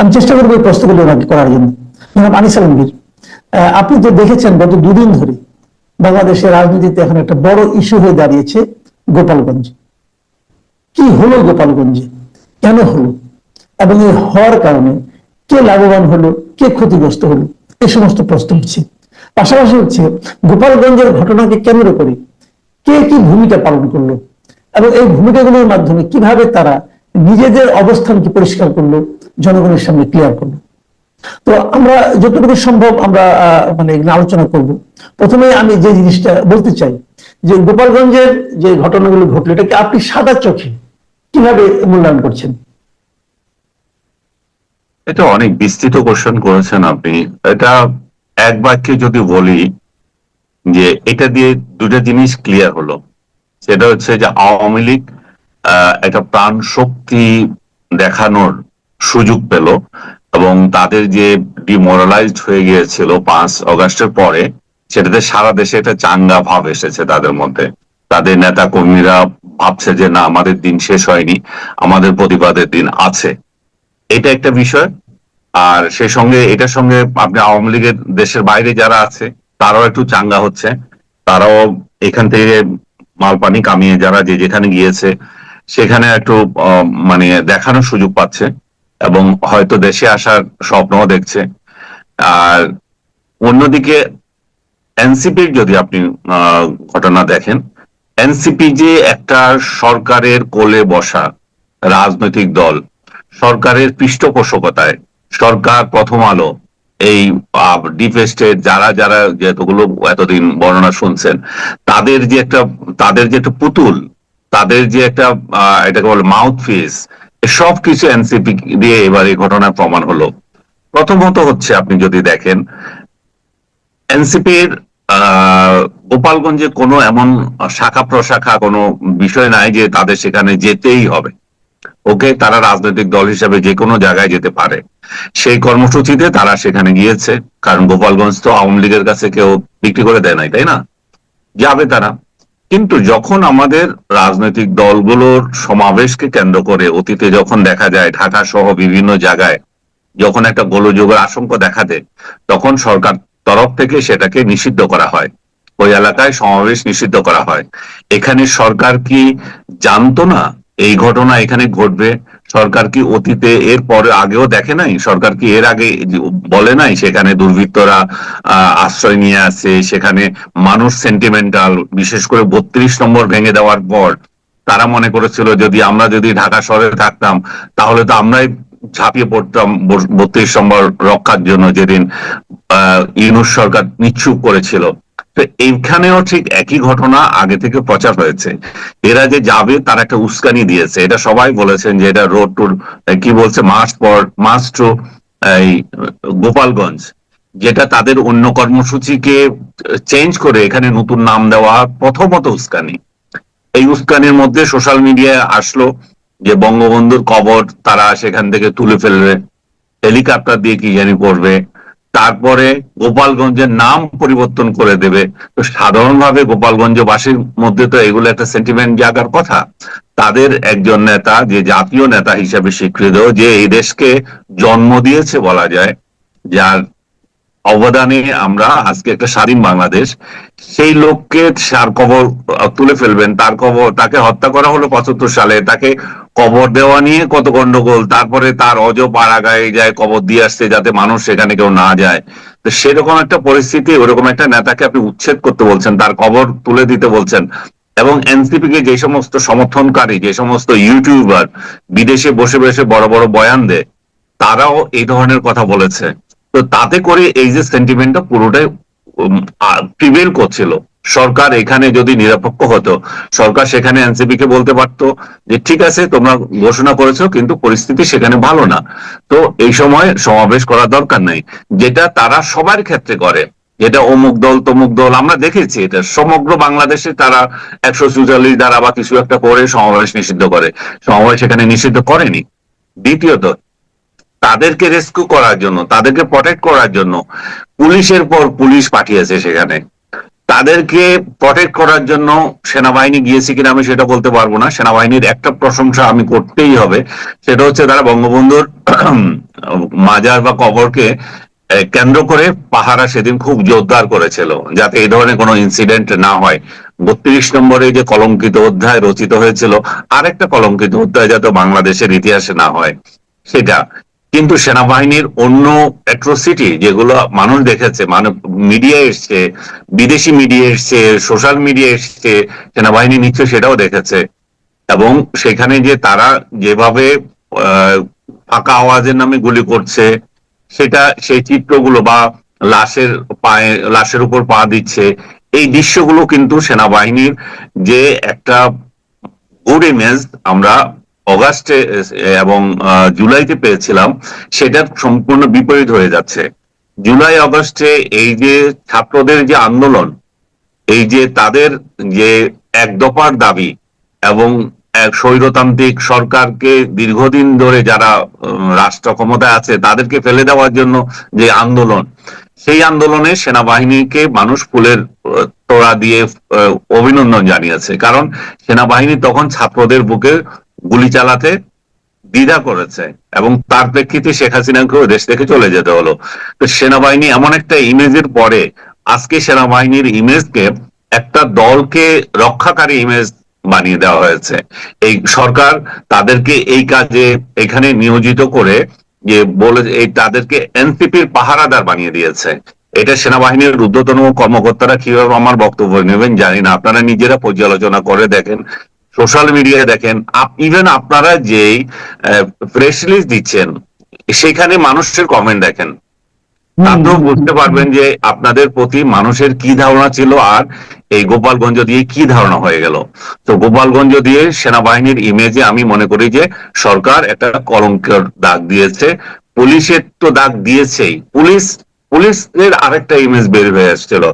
আমি চেষ্টা করব এই প্রশ্নগুলো ওনাকে করার জন্য। জনাব আনিস আলমগীর আপনি তো দেখেছেন গত দুদিন ধরে বাংলাদেশের রাজনীতিতে এখন একটা বড় ইস্যু হয়ে দাঁড়িয়েছে গোপালগঞ্জ। কি হলো গোপালগঞ্জে? কেন হলো? এবং এই হওয়ার কারণে কে লাভবান হলো, কে ক্ষতিগ্রস্ত হলো? এই সমস্ত প্রশ্ন হচ্ছে পাশাপাশি হচ্ছে গোপালগঞ্জের ঘটনাকে কেন্দ্র করে কে কি ভূমিকা পালন করল? এবং এই ভূমিকাগুলোর মাধ্যমে কীভাবে তারা নিজেদের অবস্থানকে পরিষ্কার করল? জনগণের সামনে ক্লিয়ার করল তো আমরা যতটুকু সম্ভব আমরা মানে এগুলো আলোচনা করব। প্রথমে আমি যে জিনিসটা বলতে চাই, যে গোপালগঞ্জের যে ঘটনাগুলো ঘটলো এটাকে আপনি সাদা চোখে কীভাবে মূল্যায়ন করছেন? এটা অনেক বিস্তৃত কোশ্চেন করেছেন আপনি। এটা এক বাক্যে যদি বলি, যে এটা দিয়ে দুটো জিনিস ক্লিয়ার হলো। সেটা হচ্ছে যে আওয়ামী লীগ একটা প্রাণ শক্তি দেখানোর সুযোগ পেল এবং তাদের যে ডিমোরালাইজড হয়ে গিয়েছিল পাঁচ অগাস্টের পরে, সেটাতে সারা দেশে একটা চাঙ্গা ভাব এসেছে তাদের মধ্যে। তাদের নেতা কর্মীরা ভাবছে যে, না, আমাদের দিন শেষ হয়নি, আমাদের প্রতিবাদের দিন আছে। এটা একটা বিষয়। আর সেই সঙ্গে, এটার সঙ্গে আপনি আওয়ামী লীগের দেশের বাইরে যারা আছে, তারাও একটু চাঙ্গা হচ্ছে। তারাও এখান থেকে মাল পানি কামিয়ে যারা যে যেখানে গিয়েছে, সেখানে একটু মানে দেখানোর সুযোগ পাচ্ছে। এবং হয়তো দেশে আসার স্বপ্নও দেখছে। আর অন্যদিকে এনসিপির যদি আপনি ঘটনা দেখেন এনসিপি যে একটা সরকারের কোলে বসা রাজনৈতিক দল, সরকারের পৃষ্ঠপোষকতায়, সরকার প্রথম আলো, এই ডিপ স্টেট যারা যারা যেতগুলো, এতদিন বর্ণনা শুনছেন, তাদের যে একটা, তাদের যে একটা পুতুল, তাদের যে একটা এটাকে বলে মাউথ ফিস সব কিছু এনসিপি দিয়ে এবার এই ঘটনার প্রমাণ হলো। প্রথমত হচ্ছে আপনি যদি দেখেন, এনসিপির গোপালগঞ্জে কোনো এমন শাখা প্রশাখা কোনো বিষয় নাই যে তাদের সেখানে যেতেই হবে। ওকে, তারা রাজনৈতিক দল হিসাবে যে কোনো জায়গায় যেতে পারে। সেই কর্মসূচিতে তারা সেখানে গিয়েছে, কারণ গোপালগঞ্জ তো আওয়ামী লীগের কাছে কেউ বিক্রি করে দেয় নাই, তাই না? যাবে তারা। কিন্তু যখন আমাদের রাজনৈতিক দলগুলোর সমাবেশকে কেন্দ্র করে অতীতে যখন দেখা যায় ঢাকা সহ বিভিন্ন জায়গায় যখন একটা গোলযোগের আশঙ্কা দেখা দেয়, তখন সরকার তরফ থেকে সেটাকে নিষিদ্ধ করা হয়। ওই এলাকায় সমাবেশ নিষিদ্ধ করা হয়। এখানে সরকার কি জানতো না এই ঘটনা এখানে ঘটবে? সরকার কি অতীতে এর পরে আগেও দেখে নাই? সরকার কি এর আগে বলে নাই সেখানে দুর্বৃত্তরা আশ্রয় নিয়ে আছে সেখানে মানুষ সেন্টিমেন্টাল বিশেষ করে বত্রিশ নম্বর ভেঙে দেওয়ার পর তারা মনে করেছিল যদি আমরা যদি ঢাকা শহরে থাকতাম তাহলে তো আমরাই ঝাঁপিয়ে পড়তাম বত্রিশ নম্বর রক্ষার জন্য যেদিন আহ, ইউনুস সরকার নিচ্ছুক করেছিল। তো এইখানেও ঠিক একই ঘটনা আগে থেকে প্রচার হয়েছে। এরা যে যাবে, তার একটা উস্কানি দিয়েছে। এটা সবাই বলেছেন যে এটা রোড টু কি বলছে, মার্চ পর, মার্চ টু, এই, গোপালগঞ্জ, যেটা তাদের অন্য কর্মসূচিকে চেঞ্জ করে এখানে নতুন নাম দেওয়া প্রথমত উস্কানি। এই উস্কানির মধ্যে সোশ্যাল মিডিয়ায় আসলো যে বঙ্গবন্ধুর কবর তারা সেখান থেকে তুলে ফেলবে, হেলিকপ্টার দিয়ে কি জানি করবে। তারপরে গোপালগঞ্জের নাম পরিবর্তন করে দেবে। তো সাধারণভাবে গোপালগঞ্জবাসীর মধ্যে তো এগুলো একটা সেন্টিমেন্ট জাগার কথা। তাদের একজন নেতা, যে জাতীয় নেতা হিসেবে স্বীকৃত, যে এই দেশকে জন্ম দিয়েছে বলা যায়, যার অবদানে আমরা আজকে একটা স্বাধীন বাংলাদেশ, সেই লোককে সার কবর তুলে ফেলবেন। তার কবর তাকে হত্যা করা হলো পঁচাত্তর সালে। তাকে কবর দেওয়া নিয়ে কত গন্ডগোল, তারপরে তার অজ পাড়াগায় যায়, কবর দিয়ে আসছে যাতে মানুষ সেখানে কেউ না যায়। তো সেরকম একটা পরিস্থিতি, ওরকম একটা নেতাকে আপনি উচ্ছেদ করতে বলছেন, তার কবর তুলে দিতে বলছেন। এবং এনসিপি কে যে সমস্ত সমর্থনকারী, যে সমস্ত ইউটিউবার বিদেশে বসে বসে বড় বড় বয়ান দেয়, তারাও এই ধরনের কথা বলেছে। তো তাতে করে এই যে সেন্টিমেন্টটা পুরোটাই প্রিভেল করছিল। সরকার এখানে যদি নিরপেক্ষ হতো, সরকার সেখানে এনসিপি কে বলতে পারতো যে, ঠিক আছে, তোমরা ঘোষণা করেছ, কিন্তু পরিস্থিতি সেখানে ভালো না। তো এই সময় সমাবেশ করার দরকার নেই। যেটা তারা সবার ক্ষেত্রে করে, যেটা অমুক দল, তমুক দল, আমরা দেখেছি এটা। সমগ্র বাংলাদেশে তারা একশো চুয়াল্লিশ দ্বারা বা কিছু একটা করে সমাবেশ নিষিদ্ধ করে। সমাবেশ এখানে নিষিদ্ধ করেনি। দ্বিতীয়ত, তাদেরকে রেস্কিউ করার জন্য, তাদেরকে প্রটেক্ট করার জন্য পুলিশের পর পুলিশ পাঠিয়েছে সেখানে। তাদেরকে প্রটেক্ট করার জন্য সেনাবাহিনী গিয়েছে কিনা আমি সেটা বলতে পারব না। সেনাবাহিনীর একটা প্রশংসা আমি করতেই হবে। সেটা হচ্ছে তারা বঙ্গবন্ধুর মাজার বা কবরকে কেন্দ্র করে পাহারা সেদিন খুব জোরদার করেছিল, যাতে এই ধরনের কোনো ইনসিডেন্ট না হয়। বত্রিশ নম্বরে যে কলঙ্কিত অধ্যায় রচিত হয়েছিল, আরেকটা কলঙ্কিত অধ্যায় যাতে বাংলাদেশের ইতিহাসে না হয়, সেটা। কিন্তু সেনাবাহিনীর অন্য অ্যাট্রোসিটি যেগুলো মানুষ দেখেছে মানে মিডিয়া এসছে, বিদেশি মিডিয়া এসছে সোশ্যাল মিডিয়া এসছে, সেনাবাহিনী নিচ্ছে সেটাও দেখেছে। এবং সেখানে যে তারা যেভাবে ফাঁকা আওয়াজের নামে গুলি করছে, সেটা, সেই চিত্রগুলো বা লাশের পায়ে, লাশের উপর পা দিচ্ছে, এই দৃশ্যগুলো কিন্তু সেনাবাহিনীর যে একটা গুড ইমেজ আমরা অগাস্টে এবং জুলাইতে পেয়েছিলাম, সেটার সম্পূর্ণ বিপরীত হয়ে যাচ্ছে। জুলাই, অগস্টে এই যে ছাত্রদের যে আন্দোলন, এই যে তাদের যে এক দফার দাবি এবং এক স্বৈরতান্ত্রিক সরকারকে দীর্ঘদিন ধরে যারা রাষ্ট্র ক্ষমতায় আছে, তাদেরকে ফেলে দেওয়ার জন্য যে আন্দোলন, সেই আন্দোলনে সেনাবাহিনীকে মানুষ ফুলের তোড়া দিয়ে অভিনন্দন জানিয়েছে। কারণ সেনাবাহিনী তখন ছাত্রদের বুকে গুলি চালাতে দ্বিধা করেছে এবং তার প্রেক্ষিতে শেখ হাসিনাকেও দেশ থেকে চলে যেতে হলো। তো সেনাবাহিনী এমন একটা ইমেজের পরে আজকে সেনাবাহিনীর ইমেজকে একটা দলকে রক্ষাকারী ইমেজ বানিয়ে দেওয়া হয়েছে। এই সরকার তাদেরকে এই কাজে এখানে নিয়োজিত করে যে বলে এই তাদেরকে এনসিপির পাহারাদার বানিয়ে দিয়েছে। এটা সেনাবাহিনীর ঊর্ধ্বতন কর্মকর্তারা কীভাবে আমার বক্তব্য নেবেন জানি না। আপনারা নিজেরা পর্যালোচনা করে দেখেন সোশ্যাল মিডিয়ায় দেখেন ইভেন আপনারা যেই প্রেস রিলিজ দিচ্ছেন সেখানে মানুষের কমেন্ট দেখেন। তাতেও বুঝতে পারবেন যে আপনাদের প্রতি মানুষের কি ধারণা ছিল আর এই গোপালগঞ্জ দিয়ে কি ধারণা হয়ে গেল। তো গোপালগঞ্জ দিয়ে সেনাবাহিনীর ইমেজে আমি মনে করি যে সরকার একটা কলঙ্কের দাগ দিয়েছে পুলিশের তো দাগ দিয়েছেই। পুলিশ পুলিশের আরেকটা ইমেজ বের হয়ে আসছিল।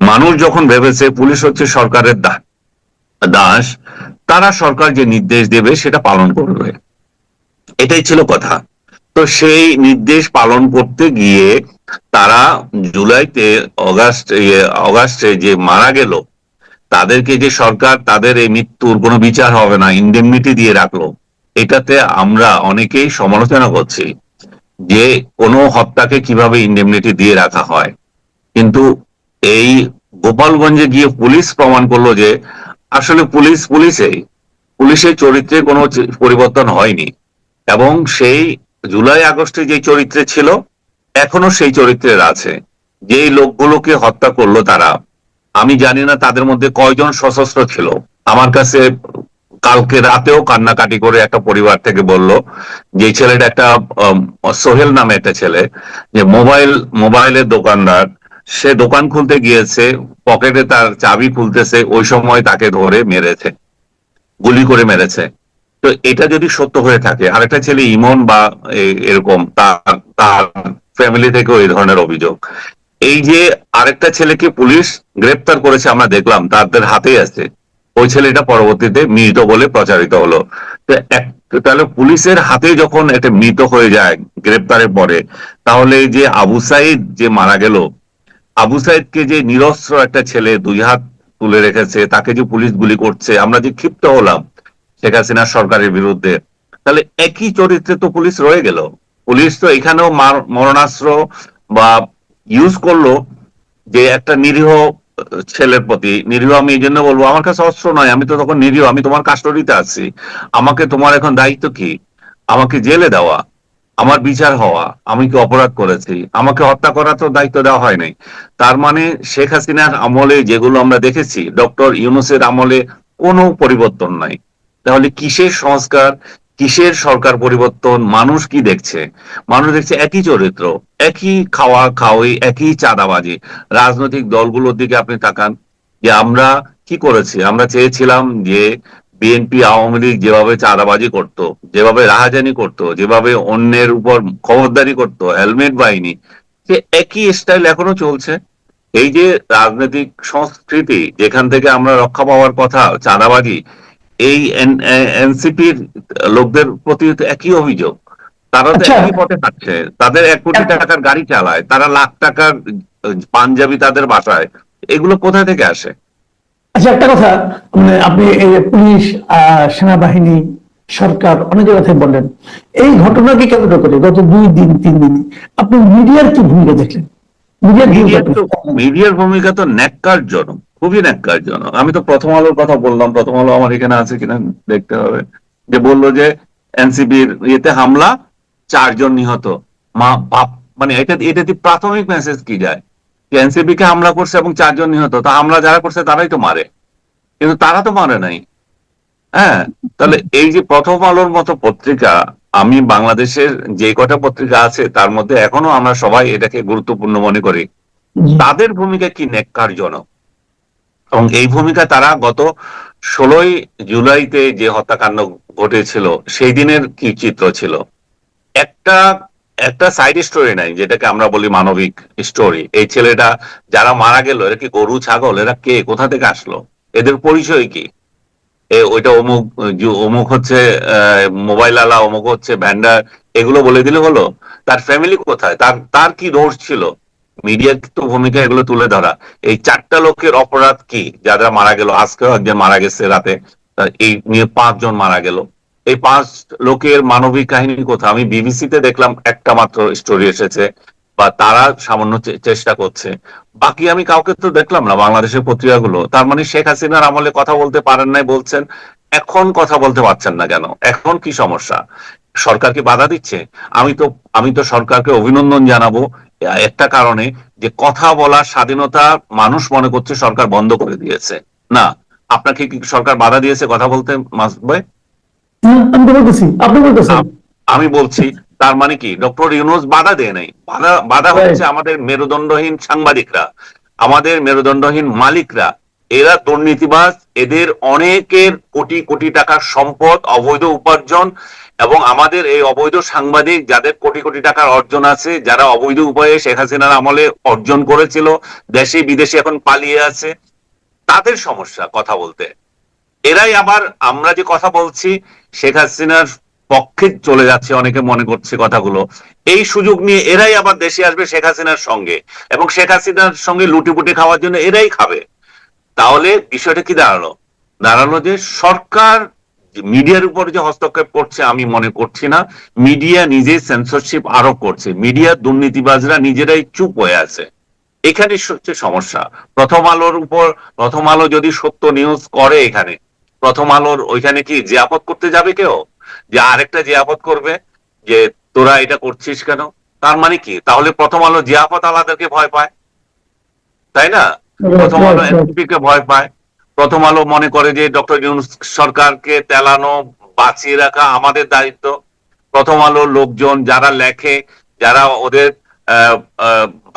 মানুষ যখন ভেবেছে পুলিশ হচ্ছে সরকারের দা- দাস তারা সরকার যে নির্দেশ দেবে সেটা পালন করবে। এটাই ছিল কথা। তো সেই নির্দেশ পালন করতে গিয়ে তারা জুলাইতে অগাস্ট ইয়ে, অগাস্টে যে মারা গেল তাদেরকে যে সরকার তাদের এই মৃত্যুর কোনো বিচার হবে না ইন্ডেমনিটি দিয়ে রাখল। এটাতে আমরা অনেকেই সমালোচনা করছি যে কোনো হত্যাকে কীভাবে ইন্ডেমনিটি দিয়ে রাখা হয়। কিন্তু এই গোপালগঞ্জে গিয়ে পুলিশ প্রমাণ করল যে আসলে পুলিশ পুলিশেই পুলিশের চরিত্রে কোনো পরিবর্তন হয়নি। এবং সেই জুলাই আগস্টে যে চরিত্রে ছিল, এখনও সেই চরিত্রের আছে। যেই লোকগুলোকে হত্যা করল তারা। আমি জানি না তাদের মধ্যে কয়জন সশস্ত্র ছিল। আমার কাছে কালকে রাতেও কান্নাকাটি করে একটা পরিবার থেকে বলল যে ছেলেটা একটা সোহেল নামে একটা ছেলে, যে মোবাইল, মোবাইলের দোকানদার। সে দোকান খুলতে গিয়েছে, পকেটে তার চাবি খুলতেছে, ওই সময় তাকে ধরে মেরেছে, গুলি করে মেরেছে। তো এটা যদি সত্য হয়ে থাকে, আরেকটা ছেলে ইমন বা এরকম, তার তার ফ্যামিলি থেকেও এই ধরনের অভিযোগ। এই যে আরেকটা ছেলেকে পুলিশ গ্রেপ্তার করেছে, আমরা দেখলাম, তাদের হাতেই আছে। ওই ছেলেটা পরবর্তীতে মৃত বলে প্রচারিত হলো। তো তাহলে পুলিশের হাতে যখন এটা মৃত হয়ে যায়, গ্রেপ্তারের পরে, তাহলে যে আবু সাইদ যে মারা গেল আবু সাইদকে যে নিরস্ত্র একটা ছেলে দুই হাত তুলে রেখেছে, তাকে যে পুলিশ গুলি করছে, আমরা যে ক্ষিপ্ত হলাম শেখ হাসিনার সরকারের বিরুদ্ধে, তাহলে একই চরিত্রে তো পুলিশ রয়ে গেল। পুলিশ তো এখানেও মার- মরণাস্ত্র বা ইউজ করল যে একটা নিরীহ ছেলের প্রতি। নিরীহ আমি এই জন্য বলব, আমার কাছে অস্ত্র নয়, আমি তো তখন নিরীহ, আমি তোমার কাস্টডিতে আছি। আমাকে তোমার এখন দায়িত্ব কি? আমাকে জেলে দেওয়া। আমার বিচার হওয়া, আমি কি অপরাধ করেছি, আমাকে হত্যা করার তো দায়িত্ব দেওয়া হয় নাই। তার মানে শেখ হাসিনার আমলে যেগুলো আমরা দেখেছি, ডক্টর ইউনুসের আমলে কোনো পরিবর্তন নাই। তাহলে কিসের সংস্কার, কিসের সরকার পরিবর্তন, মানুষ কি দেখছে? মানুষ দেখছে একই চরিত্র, একই খাওয়া খাওয়াই একই চাঁদাবাজি। রাজনৈতিক দলগুলোর দিকে আপনি তাকান যে আমরা কি করেছি? আমরা চেয়েছিলাম যে বিএনপি আওয়ামী লীগ যেভাবে চাঁদাবাজি করত যেভাবে রাহাজানি করত যেভাবে অন্যের উপর খবরদারি করত হেলমেট বাহিনী সে একই স্টাইল এখনও চলছে। এই যে রাজনৈতিক সংস্কৃতি যেখান থেকে আমরা রক্ষা পাওয়ার কথা চাঁদাবাজি এই এনসিপির লোকদের প্রতি একই অভিযোগ। তারা তো আচ্ছা। একই পথে হাঁটছে তাদের এক কোটি টাকার গাড়ি চালায় তারা লাখ টাকার পাঞ্জাবি তাদের বাসায়। এগুলো কোথা থেকে আসে? আচ্ছা একটা কথা মানে আপনি পুলিশ সেনাবাহিনী সরকার অনেকের কথাই বললেন এই ঘটনাকে কেন্দ্র করে গত দুই দিন তিন দিন আপনি মিডিয়ার কি ভূমিকা দেখলেন? মিডিয়ার ভূমিকা তো ন্যাক্কারজনক খুবই ন্যাক্কারজনক। আমি তো প্রথম আলোর কথা বললাম প্রথম আলো আমার এখানে আছে কিনা দেখতে হবে। যে বলল যে এনসিপির ইয়েতে হামলা চারজন নিহত। মা বাপ মানে এটা এটাতে প্রাথমিক মেসেজ কি যায়? এনসিপি কে হামলা করছে এবং চারজন নিহত তা হামলা যারা করছে তারাই তো মারে। কিন্তু তারা তো মারে নাই। হ্যাঁ তাহলে এই যে প্রথম আলোর মতো পত্রিকা আমি বাংলাদেশের যে কটা পত্রিকা আছে তার মধ্যে এখনও আমরা সবাই এটাকে গুরুত্বপূর্ণ মনে করি। তাদের ভূমিকা কি ন্যাক্কারজনক? এবং এই ভূমিকা তারা গত ষোলোই জুলাইতে যে হত্যাকাণ্ড ঘটেছিল সেই দিনের কি চিত্র ছিল? একটা একটা সাইড স্টোরি নাই, যেটাকে আমরা বলি মানবিক স্টোরি এই ছেলেটা যারা মারা গেল, এরা কি গরু, ছাগল, এরা কে, কোথা থেকে আসলো? এদের পরিচয় কি? ওইটা অমুক অমুক হচ্ছে মোবাইল আলা, অমুক হচ্ছে ভ্যান্ডার এগুলো বলে দিলে হলো। তার ফ্যামিলি কোথায়? তার তার কি দোষ ছিল? মিডিয়ার তো ভূমিকা এগুলো তুলে ধরা। এই চারটা লোকের অপরাধ কি? যারা মারা গেল, আজকেও একজন মারা গেছে রাতে। এই নিয়ে পাঁচজন মারা গেল। এই পাঁচ লোকের মানবিক কাহিনী কোথায়? আমি বিবিসিতে দেখলাম একটা মাত্র স্টোরি এসেছে বা তারা সামান্য চেষ্টা করছে। বাকি আমি কাউকে তো দেখলাম না বাংলাদেশের পত্রিকাগুলো। তার মানে শেখ হাসিনার আমলে কথা বলতে পারেন নাই বলছেন এখন কথা বলতে পারছেন না কেন? এখন কি সমস্যা? সরকার কি বাধা দিচ্ছে? আমি তো আমি তো সরকারকে অভিনন্দন জানাব একটা কারণে যে কথা বলার স্বাধীনতা মানুষ মনে করছে সরকার বন্ধ করে দিয়েছে। না আপনাকে কি সরকার বাধা দিয়েছে কথা বলতে হ্যাঁ, আমি তো বলতেছি আপনি বলতেছেন। আমি বলছি তার মানে কি? ডক্টর ইউনুস বাধা দেয় নাই। বাধা বাধা হচ্ছে আমাদের মেরুদণ্ডহীন সাংবাদিকরা আমাদের মেরুদণ্ডহীন মালিকরা। এরা দুর্নীতিবাজ এদের অনেকের কোটি কোটি টাকার সম্পদ অবৈধ উপার্জন এবং আমাদের এই অবৈধ সাংবাদিক যাদের কোটি কোটি টাকার অর্জন আছে যারা অবৈধ উপায়ে শেখ হাসিনার আমলে অর্জন করেছিল দেশে বিদেশে এখন পালিয়ে আছে তাদের সমস্যা কথা বলতে। এরাই আবার আমরা যে কথা বলছি, শেখ হাসিনার পক্ষে চলে যাচ্ছে, অনেকে মনে করছে কথাগুলো। এই সুযোগ নিয়ে এরাই আবার দেশে আসবে শেখ হাসিনার সঙ্গে। এবং শেখ হাসিনার সঙ্গে লুটিপুটি খাওয়ার জন্য এরাই খাবে। তাহলে বিষয়টা কি দাঁড়াল? দাঁড়াল যে সরকার মিডিয়ার উপর যে হস্তক্ষেপ করছে, আমি মনে করছি না। মিডিয়া নিজে সেন্সরশিপ আরোপ করছে। মিডিয়া দুর্নীতিবাজরা নিজেরাই চুপ হয়ে আছে। এখানে হচ্ছে সমস্যা। প্রথম আলোর উপর, প্রথম আলো যদি সত্য নিউজ করে এখানে প্রথম আলোর ওইখানে কি জিয়াপত করতে যাবে কেউ? যে আরেকটা জিয়াপত করবে যে তোরা এটা করছিস কেন? তার মানে কি? তাহলে প্রথম আলো জিয়াপত আলাদাকে ভয় পায়। তাই না? প্রথম আলো এনসিপি কে ভয় পায়। প্রথম আলো মনে করে যে ডক্টর ইউনুস সরকারকে তেলানো বাঁচিয়ে রাখা আমাদের দায়িত্ব। প্রথম আলো লোকজন যারা লেখে যারা ওদের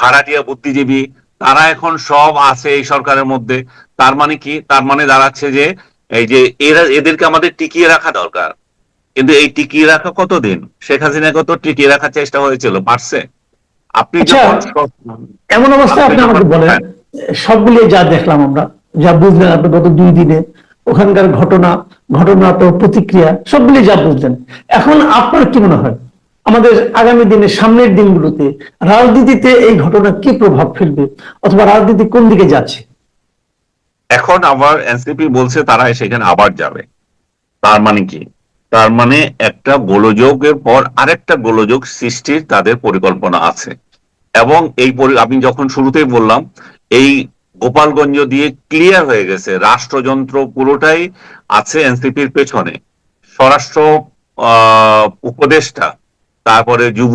ভাড়াটিয়া বুদ্ধিজীবী তারা এখন সব আছে এই সরকারের মধ্যে। তার মানে কি? তার মানে দাঁড়াচ্ছে যে এই যে এরা এদেরকে আমাদের টিকিয়ে রাখা দরকার। কিন্তু এই টিকিয়ে রাখা কতদিন? শেখ হাসিনাকে তো টিকিয়ে রাখার চেষ্টা হয়েছিল পারছে আপনি আচ্ছা, এমন অবস্থায় আপনি আপনি আমাকে বলেন হ্যাঁ। সবগুলি যা দেখলাম আমরা যা বুঝলেন আপনি গত দুই দিনে ওখানকার ঘটনা ঘটনা তো প্রতিক্রিয়া সবগুলি যা বুঝলেন। এখন আপনার কি মনে হয়? আমাদের আগামী দিনে সামনের দিনগুলোতে রাজনীতিতে এই ঘটনা কি প্রভাব ফেলবে? অথবা রাজনীতি কোন দিকে যাচ্ছে? এখন আবার এনসিপি বলছে তারা সেখানে আবার যাবে। তার মানে কি? তার মানে একটা গোলযোগের পর আরেকটা গোলযোগ সৃষ্টির তাদের পরিকল্পনা আছে। এবং এই আমি যখন শুরুতেই বললাম, এই গোপালগঞ্জ দিয়ে ক্লিয়ার হয়ে গেছে, রাষ্ট্রযন্ত্র পুরোটাই আছে এনসিপির পেছনে। স্বরাষ্ট্র উপদেষ্টা, তারপরে যুব